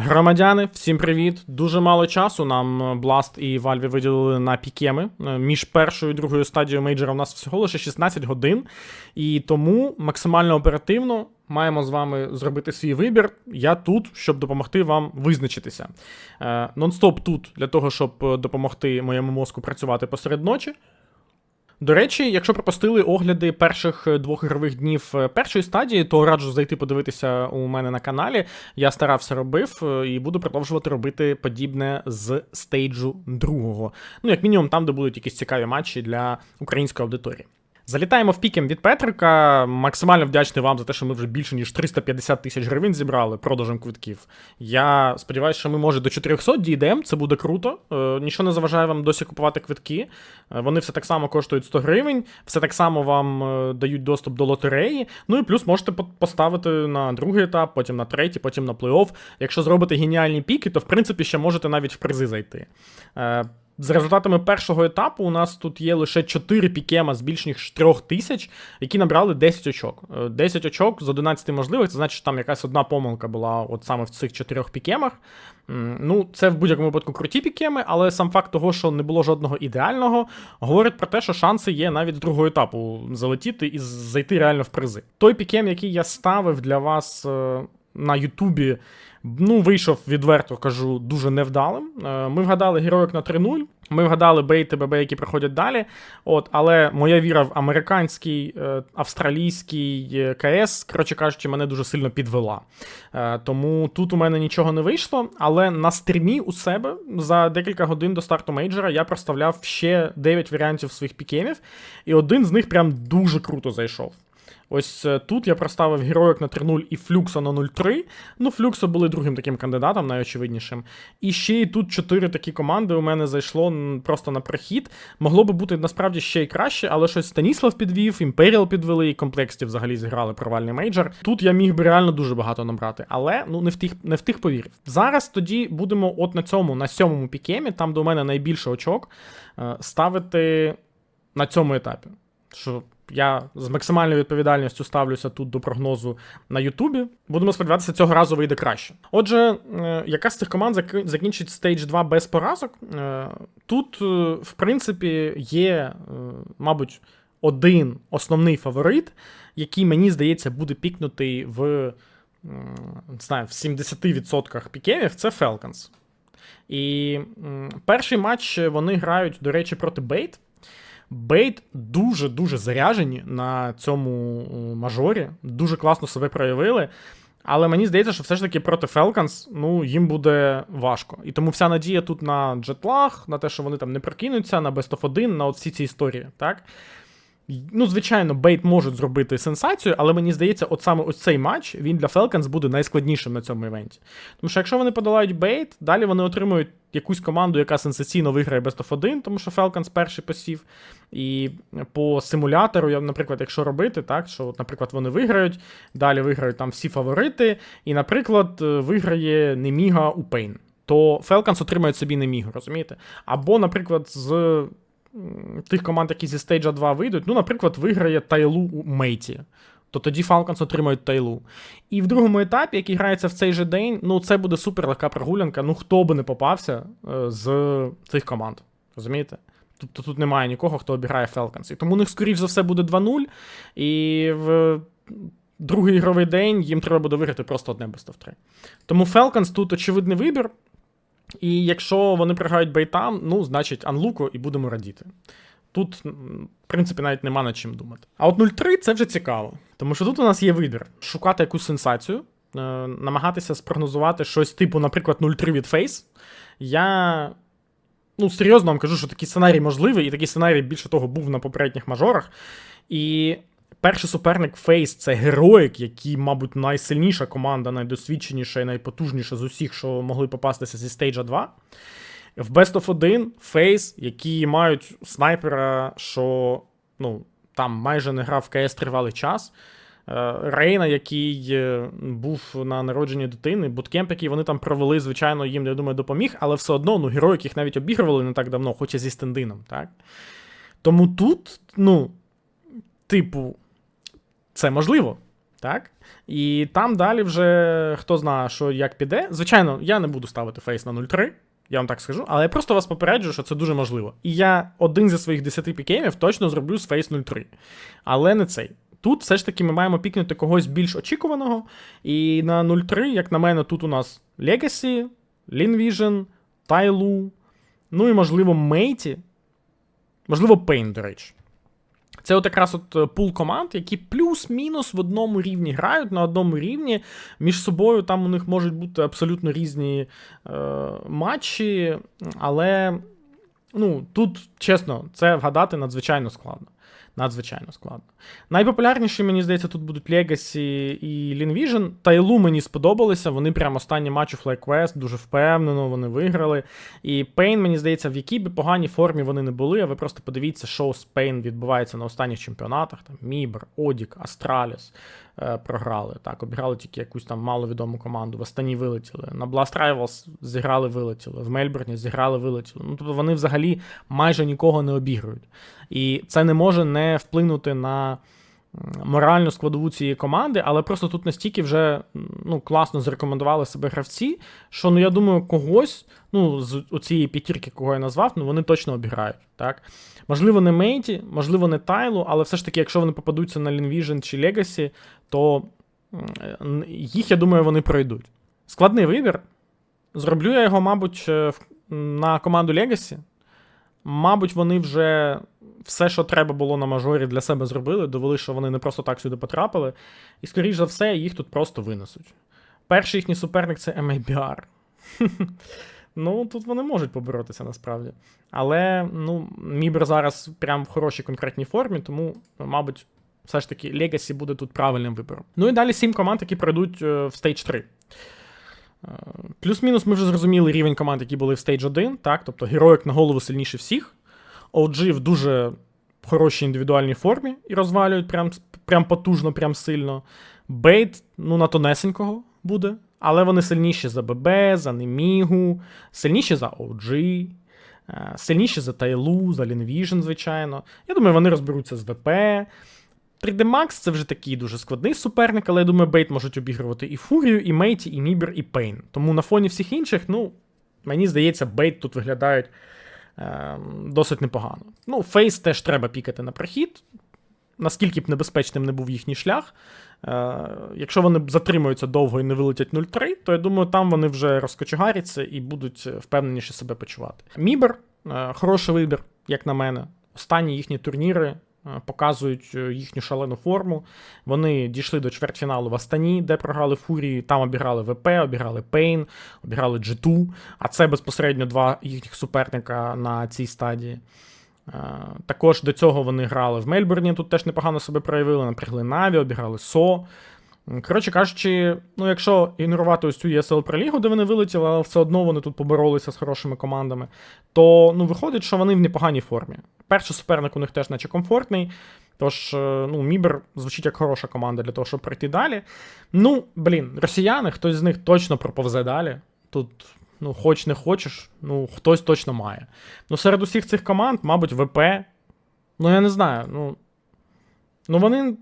Громадяни, всім привіт! Дуже мало часу нам е, Blast і Valve виділили на пікеми. Е, Між першою і другою стадією мейджора у нас всього лише 16 годин. І тому максимально оперативно маємо з вами зробити свій вибір. Я тут, щоб допомогти вам визначитися. Е, Нон-стоп тут для того, щоб допомогти моєму мозку працювати посеред ночі. До речі, якщо пропустили огляди перших е, двох ігрових днів е, першої стадії, то раджу зайти подивитися у мене на каналі. Я старався робив е, і буду продовжувати робити подібне з стейджу другого. Ну, як мінімум, там, де будуть якісь цікаві матчі для української аудиторії. Залітаємо в пікем від Петрика. Максимально вдячний вам за те, що ми вже більше ніж 350 тисяч гривень зібрали продажем квитків. Я сподіваюся, що ми може до 400 дійдемо. Це буде круто. Е, нічого не заважає вам досі купувати квитки. Е, вони все так само коштують 100 гривень, все так само вам е, дають доступ до лотереї. Ну і плюс можете по- поставити на другий етап, потім на третій, потім на плей-офф. Якщо зробите геніальні піки, то в принципі ще можете навіть в призи зайти. Е, з результатами першого етапу у нас тут є лише 4 пікема з більш ніж 3 тисяч, які набрали 10 очок. Е, 10 очок з 11 можливих, це значить, що там якась одна помилка була от саме в цих 4 пікемах. Ну, це в будь-якому випадку круті пікеми, але сам факт того, що не було жодного ідеального, говорить про те, що шанси є навіть з другого етапу залетіти і зайти реально в призи. Той пікем, який я ставив для вас е, на Ютубі, ну, вийшов відверто кажу, дуже невдалим. Е, Ми вгадали героїк на 3-0. Ми вгадали бейти ББ, які проходять далі. От, але моя віра в американський, е, австралійський е, КС, коротше кажучи, мене дуже сильно підвела. Тому тут у мене нічого не вийшло. Але на стрімі у себе за декілька годин до старту мейджора я проставляв ще 9 варіантів своїх пікемів, і один з них прям дуже круто зайшов. Ось е, тут я проставив героїк на 3-0 і Флюкса на 0-3. Ну, Флюксо були другим таким кандидатом, найочевиднішим. І ще й тут чотири такі команди у мене зайшло просто на прохід. Могло би бути насправді ще й краще, але щось Станіслав підвів, Імперіал підвели, і комплексті взагалі зіграли провальний мейджор. Тут я міг би реально дуже багато набрати, але ну не в тих, не в тих повірив. Зараз тоді будемо от на цьому, на сьомому пікемі, там де у мене найбільше очок, е, ставити на цьому етапі. Що я з максимальною відповідальністю ставлюся тут до прогнозу на Ютубі. Будемо сподіватися, цього разу вийде краще. Отже, е, яка з цих команд закінчить стейдж 2 без поразок? Е, Тут, е, в принципі, є, мабуть, один основний фаворит, який, мені здається, буде пікнутий в, не знаю, в 70% пікемів, це Falcons. І перший матч вони грають, до речі, проти Бейт. Бейт дуже-дуже заряжені на цьому е, мажорі, дуже класно себе проявили. Але мені здається, що все ж таки проти Falcons, ну, їм буде важко. І тому вся надія тут на джетлаг, на те, що вони там не прокинуться, на Best of 1, на от всі ці історії, так? Ну, звичайно, Бейт можуть зробити сенсацію, але мені здається, от саме ось цей матч він для Falcons буде найскладнішим на цьому івенті. Тому що якщо вони подолають Бейт, далі вони отримують якусь команду, яка сенсаційно виграє Best of 1, тому що Falcons перший посів. І по симулятору, наприклад, якщо робити, так, що, наприклад, вони виграють, далі виграють там всі фаворити, і, наприклад, е, виграє Неміга у Пейн, то Falcons отримають собі Немігу, розумієте? Або, наприклад, з тих команд, які зі стейджа 2 вийдуть, ну, наприклад, виграє Тайлу у Мейті. То тоді Falcons отримають Тайлу. І в другому етапі, який грається в цей же день, ну це буде супер легка прогулянка. Ну хто би не попався е, з цих команд. Розумієте? Тобто тут немає нікого, хто обіграє Falcons. І тому у них, скоріш за все, буде 2-0. І в другий ігровий день їм треба буде виграти просто одне of 3. Тому Falcons тут очевидний вибір. І якщо вони програють бейтам, ну, значить, анлуко і будемо радіти. Тут, в принципі, навіть нема над чим думати. А от 0-3 це вже цікаво. Тому що тут у нас є вибір: шукати якусь сенсацію, е, намагатися спрогнозувати щось типу, наприклад, 0-3 від Face. Я. Ну, серйозно вам кажу, що такий сценарій можливий, і такий сценарій, більше того, був на попередніх мажорах. І перший суперник Фейс це героїк, який, мабуть, найсильніша команда, найдосвідченіша і найпотужніша з усіх, що могли попастися зі стейджа 2. В Best of 1 Фейс, які мають снайпера, що ну, там майже не грав в КС тривалий час. Е, Рейна, який е, був на народженні дитини, буткемп, який вони там провели, звичайно, їм, я думаю, допоміг, але все одно, ну, героїк їх навіть обігрували не так давно, хоч і зі стендином, так? Тому тут, ну, типу, це можливо. Так? І там далі вже хто знає, що як піде. Звичайно, я не буду ставити фейс на 0-3, я вам так скажу, але я просто вас попереджую, що це дуже можливо. І я один зі своїх 10 пікемів точно зроблю з фейс 0-3. Але не цей. Тут все ж таки ми маємо пікнути когось більш очікуваного. І на 0-3, як на мене, тут у нас Legacy, Linvision, Тайлу, ну і, можливо, Мейті. Можливо, Pain, до речі. Це от якраз от е, пул команд, які плюс-мінус в одному рівні грають на одному рівні. Між собою там у них можуть бути абсолютно різні е, матчі, але ну, тут, чесно, це вгадати надзвичайно складно. Надзвичайно складно. Найпопулярніші, мені здається, тут будуть Legacy і Linvision. Тайлу мені сподобалися. Вони прямо останні матчі у FlyQuest дуже впевнено, вони виграли. І Pain, мені здається, в якій би поганій формі вони не були, а ви просто подивіться, що з Pain відбувається на останніх чемпіонатах. Там Мібр, Одік, Астраліс програли. Так, обіграли тільки якусь там маловідому команду. В Астані вилетіли. На Blast Rivals зіграли, вилетіли. В Мельбурні зіграли, вилетіли. Ну, тобто вони взагалі майже нікого не обігрують. І це не може не вплинути на моральну складову цієї команди, але просто тут настільки вже ну, класно зарекомендували себе гравці, що ну я думаю, когось ну, з цієї п'ятірки, кого я назвав, ну вони точно обіграють. так? Можливо, не Мейті, можливо, не Тайлу, але все ж таки, якщо вони попадуться на Linvision чи Legacy, то їх, я думаю, вони пройдуть. Складний вибір. Зроблю я його, мабуть, е, на команду Legacy. Мабуть, вони вже все, що треба було на мажорі, для себе зробили, довели, що вони не просто так сюди потрапили. І, скоріш за все, їх тут просто винесуть. Перший їхній суперник це MABR. Ну, тут вони можуть поборотися насправді. Але ну, Мібер зараз прям в хорошій конкретній формі, тому, мабуть, все ж таки Legacy буде тут правильним вибором. Ну і далі сім команд, які пройдуть е, в стейдж 3. Е, плюс-мінус ми вже зрозуміли рівень команд, які були в стейдж 1, так, тобто героїк на голову сильніше всіх. OG в дуже хорошій індивідуальній формі і розвалюють прям прям потужно, прям сильно. Бейт, ну, на тонесенького буде, але вони сильніші за ББ, за Немігу, сильніші за OG, е, сильніші за Тайлу, за Linvision, звичайно. Я думаю, вони розберуться з ВП. 3D Max це вже такий дуже складний суперник, але я думаю, Бейт можуть обігрувати і Фурію, і Мейті, і Мібер, і Пейн. Тому на фоні всіх інших, ну, мені здається, Бейт тут виглядають досить непогано. Ну, Фейс теж треба пікати на прохід. Наскільки б небезпечним не був їхній шлях. Е, Якщо вони затримуються довго і не вилетять 0-3, то я думаю, там вони вже розкочегаряться і будуть впевненіше себе почувати. Мібер е, хороший вибір, як на мене. Останні їхні турніри Е, показують е, їхню шалену форму. Вони дійшли до чвертьфіналу в Астані, де програли Фурії. Там обіграли ВП, обіграли Пейн, обіграли G2, а це безпосередньо два їхніх суперника на цій стадії. Е, також до цього вони грали в Мельбурні, тут теж непогано себе проявили, напрягли Наві, обіграли СО. Коротше кажучи, ну якщо ігнорувати ось цю ESL Пролігу, де вони вилетіли, але все одно вони тут поборолися з хорошими командами, то ну, виходить, що вони в непоганій формі. Перший суперник у них теж наче комфортний. Тож, е, ну, Мібер звучить як хороша команда для того, щоб пройти далі. Ну, блін, росіяни, хтось з них точно проповзе далі. Тут, ну, хоч не хочеш, ну, хтось точно має. Ну, серед усіх цих команд, мабуть, ВП. Ну, я не знаю, ну. Ну, вони.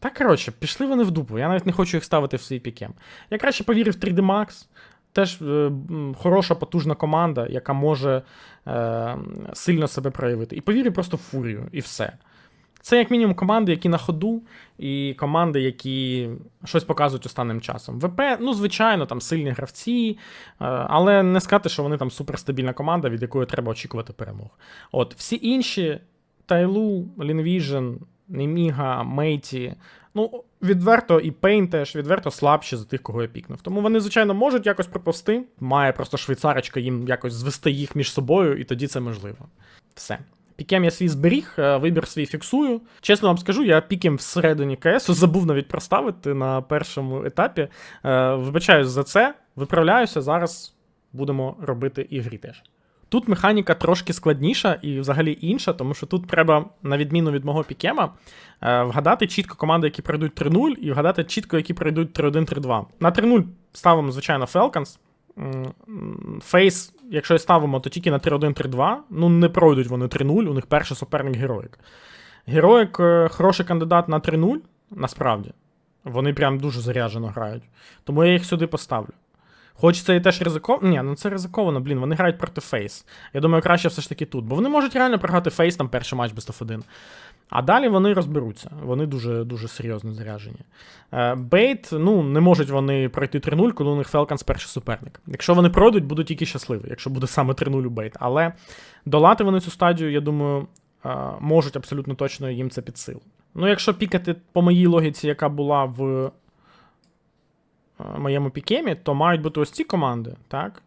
Так, коротше, пішли вони в дупу. Я навіть не хочу їх ставити в свій пікем. Я краще повірив в 3D Max. Теж е, хороша, потужна команда, яка може е, сильно себе проявити. І повірю просто в фурію, і все. Це, як мінімум, команди, які на ходу, і команди, які щось показують останнім часом. ВП, ну, звичайно, там сильні гравці, е, але не сказати, що вони там суперстабільна команда, від якої треба очікувати перемог. От, всі інші Тайлу, Лінвіжн, Неміга, Мейті. Ну, відверто і Пейн теж відверто слабші за тих, кого я пікнув. Тому вони, звичайно, можуть якось приповсти. Має просто швейцарочка їм якось звести їх між собою, і тоді це можливо. Все. Пікем я свій зберіг, е, вибір свій фіксую. Чесно вам скажу, я пікем всередині КС забув навіть проставити на першому етапі. Е, вибачаюсь за це, виправляюся. Зараз будемо робити ігри теж. Тут механіка трошки складніша і взагалі інша, тому що тут треба, на відміну від мого пікема, е, вгадати чітко команди, які пройдуть 3-0, і вгадати чітко, які пройдуть 3-1-3-2. На 3-0 ставимо, звичайно, Falcons. Фейс, якщо і ставимо, то тільки на 3-1-3-2. Ну, не пройдуть вони 3-0, у них перший суперник Героїк. Героїк е, хороший кандидат на 3-0, насправді. Вони прям дуже заряджено грають. Тому я їх сюди поставлю. Хоч це і теж ризиковано. Ні, ну це ризиковано, блін, вони грають проти Фейс. Я думаю, краще все ж таки тут. Бо вони можуть реально програти Фейс там перший матч без 1 А далі вони розберуться. Вони дуже дуже серйозно заряджені. Е, Бейт, ну, не можуть вони пройти 3-0, коли у них Falcons перший суперник. Якщо вони пройдуть, будуть тільки щасливі, якщо буде саме 3-0 у Бейт. Але долати вони цю стадію, я думаю, е, можуть абсолютно точно їм це під силу. Ну, якщо пікати по моїй логіці, яка була в моєму пікемі, то мають бути ось ці команди, так?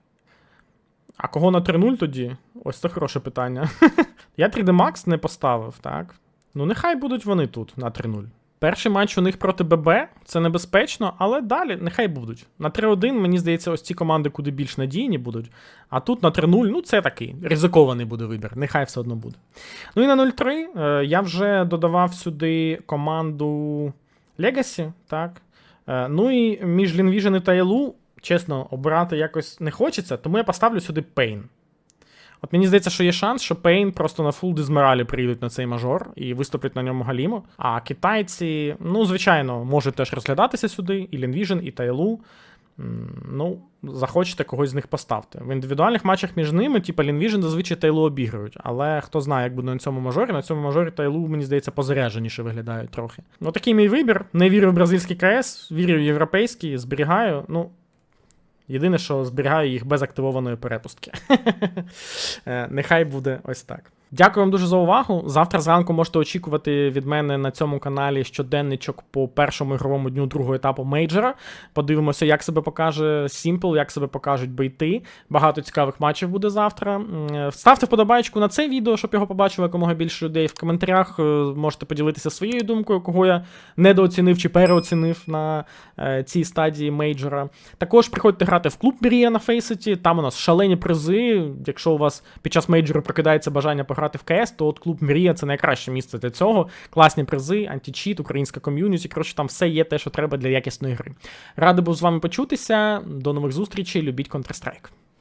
А кого на 3-0 тоді? Ось це хороше питання. Я 3D Max не поставив, так? Ну, нехай будуть вони тут на 3-0. Перший матч у них проти ББ, це небезпечно, але далі нехай будуть. На 3-1, мені здається, ось ці команди куди більш надійні будуть. А тут на 3-0, ну це такий ризикований буде вибір, нехай все одно буде. Ну і на 0-3 е, я вже додавав сюди команду Legacy, так. Е, ну і між Лінвіжен і Тайлу, чесно, обирати якось не хочеться, тому я поставлю сюди Pain. От мені здається, що є шанс, що Пейн просто на фул дизмералі приїдуть на цей мажор і виступлять на ньому галімо. А китайці, ну, звичайно, можуть теж розглядатися сюди, і Лінвіжен, і Тайлу. Ну, захочете когось з них поставте. В індивідуальних матчах між ними, типа Лінвіжен зазвичай Тайлу обіграють. Але хто знає, як буде на цьому мажорі. На цьому мажорі Тайлу, мені здається, позарядженіше виглядають трохи. Ну, такий мій вибір. Не вірю в бразильський КС, вірю в європейський, зберігаю. Ну, Єдине, що зберігаю їх без активованої перепустки. Е, Нехай буде ось так. Дякую вам дуже за увагу. Завтра зранку можете очікувати від мене на цьому каналі щоденничок по першому ігровому дню другого етапу мейджора. Подивимося, як себе покаже Simple, як себе покажуть бейти. Багато цікавих матчів буде завтра. Е, Ставте вподобайку на це відео, щоб його побачило якомога більше людей. В коментарях е, можете поділитися своєю думкою, кого я недооцінив чи переоцінив на е, цій стадії мейджора. Також приходьте грати в клуб Мрія на Фейсеті. Там у нас шалені призи. Якщо у вас під час мейджору прокидається бажання пограти в КС, то от клуб Мрія це найкраще місце для цього. Класні призи, античіт, українська ком'юніті. Коротше, там все є те, що треба для якісної гри. Радий був з вами почутися. До нових зустрічей. Любіть Counter-Strike.